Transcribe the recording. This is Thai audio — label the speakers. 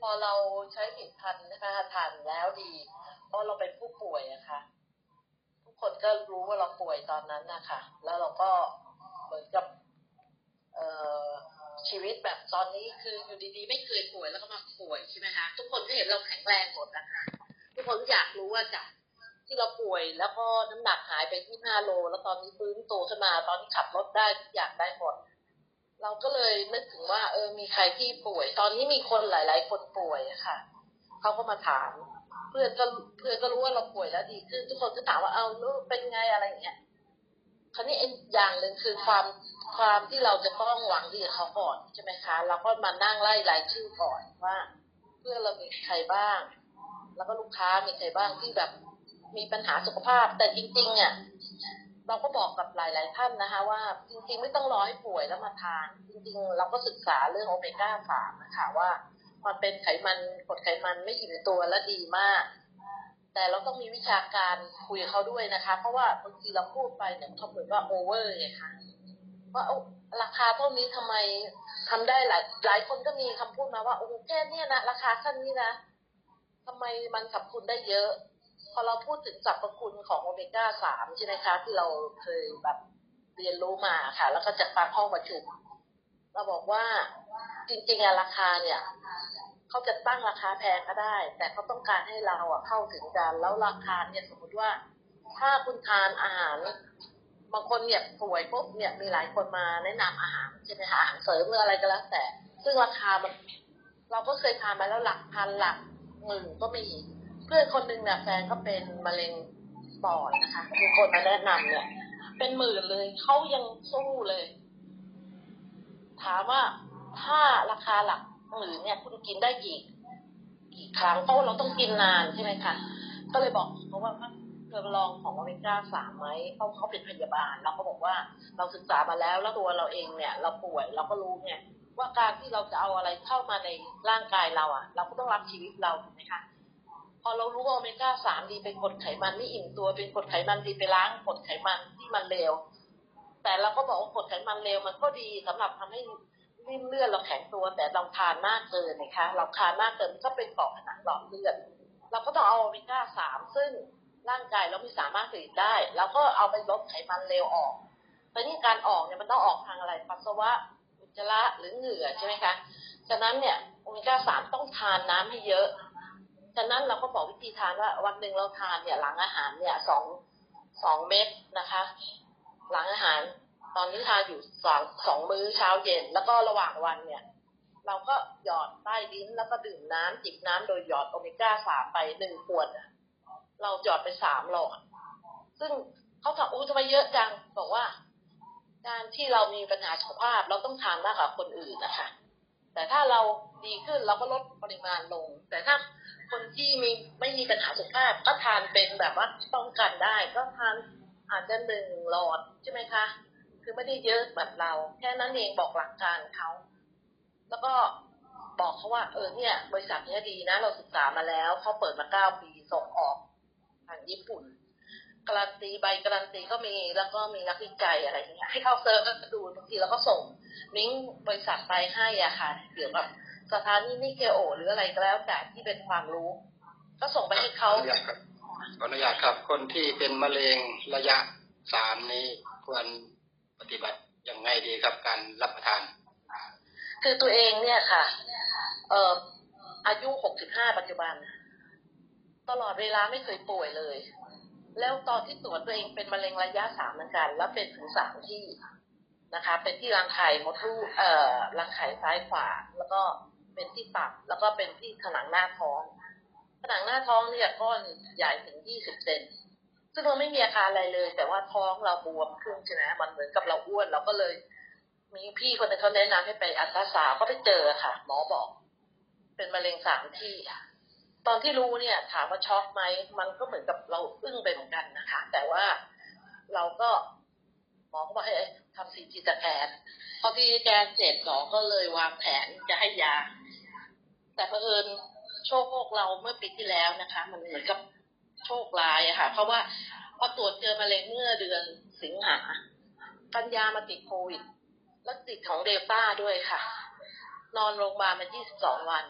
Speaker 1: พอเราใช้ผลิตภัณฑ์นะคะทานแล้วดีเพราะเราเป็นผู้ป่วยอะค่ะทุกคนก็รู้ว่าเราป่วยตอนนั้นนะคะแล้วเราก็เหมือนกับเอ่อชีวิตแบบตอนนี้คืออยู่ดีๆ ไม่เคยป่วยแล้วก็มาป่วยใช่ไหมคะทุกคนก็เห็นเราแข็งแรงหมดนะคะทุกคนอยากรู้ว่าจากที่เราป่วยแล้วก็น้ำหนักหายไปที่5โล แล้วตอนนี้ฟื้นตัวขึ้นมาตอนนี้ขับรถได้ทุกอย่างได้หมดเราก็เลยนึกถึงว่า เอ มีใครที่ป่วย ตอนนี้มีคนหลาย ๆ คนป่วยค่ะเขาก็มาถาม เพื่อนก็เพื่อนก็รู้ว่าเราป่วยแล้วดีขึ้นทุกคนก็ถามว่าเอาลูกเป็นไงอะไรอย่างเงี้ยคราวนี้อย่างหนึ่งคือความความที่เราจะต้องหวังดีกับเขาก่อนใช่ไหมคะเราก็มานั่งไล่รายชื่อก่อนว่า เพื่อเรามีใครบ้าง แล้วก็ลูกค้ามีใครบ้างที่แบบมีปัญหาสุขภาพ แต่จริงๆเนี่ย เราก็บอกกับหลาย ๆ ท่านนะคะ ว่าจริง ๆ ไม่ต้องรอให้ป่วยแล้วมาทาน จริง ๆ เราก็ศึกษาเรื่องโอเมก้าสามนะคะว่ามันเป็นไขมันกรดไขมันไม่อิ่มตัวและดีมาก แต่เราต้องมีวิชาการคุยเขาด้วยนะคะ เพราะว่าบางทีเราพูดไปเนี่ยเขาเหมือนว่าโอเวอร์ไงคะว่าเอาราคาเท่านี้ทำไมทำได้หลายหลายคนก็มีคำพูดมาว่าโอ้แค่เนี้ยนะราคาแค่นี้นะทำไมมันสรรพคุณได้เยอะ อเราพูดถึงสรรพคุณของโอเมก้าสามใช่ไหมคะ ที่เราเคยแบบเรียนรู้มาค่ะ แล้วก็จากฟังห้องประชุมเราบอกว่าจริงๆอะราคาเนี่ยเขาจะตั้งราคาแพงก็ได้ แต่เขาต้องการให้เราอะเข้าถึงกันแล้วราคาเนี่ยสมมติว่าถ้าคุณทานอาหารบางคนเนี่ยป่วยปุ๊บเนี่ยมีหลายคนมาแนะนำอาหารใช่ไหมคะอาหารเสริมหรืออะไรก็แล้วแต่ ซึ่งราคามัน เราก็เคยทานมาแล้วหลักพันหลักหมื่นก็มี เพื่อนคนหนึ่งเนี่ยแฟนก็เป็นมะเร็งปอดนะคะมีคนมาแนะนำเนี่ย เป็นหมื่นเลยเขายังสู้เลย ถามว่าถ้าราคาหลักหมื่นเนี่ย คุณกินได้กี่กี่ครั้งเพราะเราต้องกินนานใช่ไหมคะก็เลยบอกเขาว่าเธอลองของโอเมก้าสามไหมเพราะเขาเป็นพยาบาลแล้วเขาบอกว่าเราศึกษามาแล้วแล้วตัวเราเองเนี่ย เราป่วยเราก็รู้ไงว่าการที่เราจะเอาอะไรเข้ามาในร่างกายเราอะ เราก็ต้องรับชีวิตเราถูกไหมคะ พอเรารู้ว่าโอเมก้าสามดีเป็นกรดไขมันไม่อิ่มตัวเป็นกรดไขมันดีไปล้างกรดไขมันที่มันเลวแต่เราก็บอกว่ากรดไขมันเลวมันก็ดีสำหรับทำให้ริ่มเลือดเราแข็งตัว แต่เราทานมากเกินนะคะ เราทานมากเกินก็เป็นเกาะผนังหลอดเลือดเราก็ต้องเอาโอเมก้าสามซึ่งร่างกายเราไม่สามารถผลิตได้เราก็เอาไปลดไขมันเลวออกแต่นี่การออกเนี่ยมันต้องออกทางอะไรปัสสาวะอุจจาระหรือเหงื่อใช่ไหมคะฉะนั้นเนี่ยโอเมก้าสามต้องทานน้ำให้เยอะ ฉะนั้นเราก็บอกวิธีทานว่าวันหนึ่งเราทานเนี่ยหลังอาหารเนี่ยสองสองเม็ดนะคะ หลังอาหารตอนนี้ทานอยู่สองสองมื้อเช้าเย็น แล้วก็ระหว่างวันเนี่ย เราก็หยอดใต้ลิ้นแล้วก็ดื่มน้ำจิบน้ำโดยหยอดโอเมก้าสามไปหนึ่งขวดเราหยอดไปสามหลอด ซึ่งเขาถามอู้ทำไมเยอะจังบอกว่า การที่เรามีปัญหาสุขภาพเราต้องทานมากกว่าคนอื่นนะคะแต่ถ้าเราดีขึ้นเราก็ลดปริมาณลง แต่ถ้า คนที่มีไม่มีปัญหาสุขภาพก็ทานเป็นแบบว่าป้องกันได้ ก็ทานอาจจะหนึ่งหลอดใช่ไหมคะ คือไม่ได้เยอะแบบเรา แค่นั้นเองบอกหลักการเขาแล้วก็บอกเขาว่า เออเนี่ย บริษัทเนี้ยดีนะ เราศึกษามาแล้วเขาเปิดมาเก้าปีส่งออกทางญี่ปุ่นการันตีใบการันตีก็มีแล้วก็มีนักวิจัยอะไรอย่างเงี้ยให้เข้าเซิร์ชก็ดูบางทีเราก็ส่งลิงก์บริษัทไปให้อะค่ะเกี่ยวกับ สถานีนิเคโอ หรืออะไรก็แล้ว แต่ที่เป็นความรู้ ก็ส่งไปให้เขา
Speaker 2: ขออนุญาตครับขออนุญาตครับ คนที่เป็นมะเร็งระยะสามนี้ควรปฏิบัติยังไงดีครับการรับประทาน
Speaker 1: คือตัวเองเนี่ยค่ะ เอ่ออายุหกสิบห้าปัจจุบัน ตลอดเวลาไม่เคยป่วยเลย แล้วตอนที่ตรวจตัวเองเป็นมะเร็งระยะสามเหมือนกัน แล้วเป็นถึงสามที่นะคะ เป็นที่รังไข่มดลูกเอ่อรังไข่ซ้ายขวา แล้วก็ เป็นที่ตับแล้วก็เป็นที่ผนังหน้าท้อง ผนังหน้าท้องเนี่ยก้อนใหญ่ถึงยี่สิบเซนซึ่งเราไม่มีอาการอะไรเลย แต่ว่าท้องเราบวมขึ้นใช่ไหมมันเหมือนกับเราอ้วนเราก็เลย มีพี่คนหนึงเขาแนะนำให้ไปอัลตราซาวก็ไปเจอค่ะ หมอบอก เป็นมะเร็งสามที่ค่ะตอนที่รู้เนี่ย ถามว่าช็อกไหมมันก็เหมือนกับเราอึ้งไปเหมือนกันนะคะ แต่ว่าเราก็หมอก็บอกให้ทำซีจีสแกนพอซีจีแกนเสร็จหมอก็เลยวางแผนจะให้ยา แต่เพอิญโชคเราเมื่อปีที่แล้วนะคะ มันเหมือนกับโชคร้ายอะค่ะ เพราะว่าพอตรวจเจอมะเร็งเมื่อเดือนสิงหากันยามาติดโควิดแล้วติดของเดลต้าด้วยค่ะ นอนโรงพยาบาลมา 22 วัน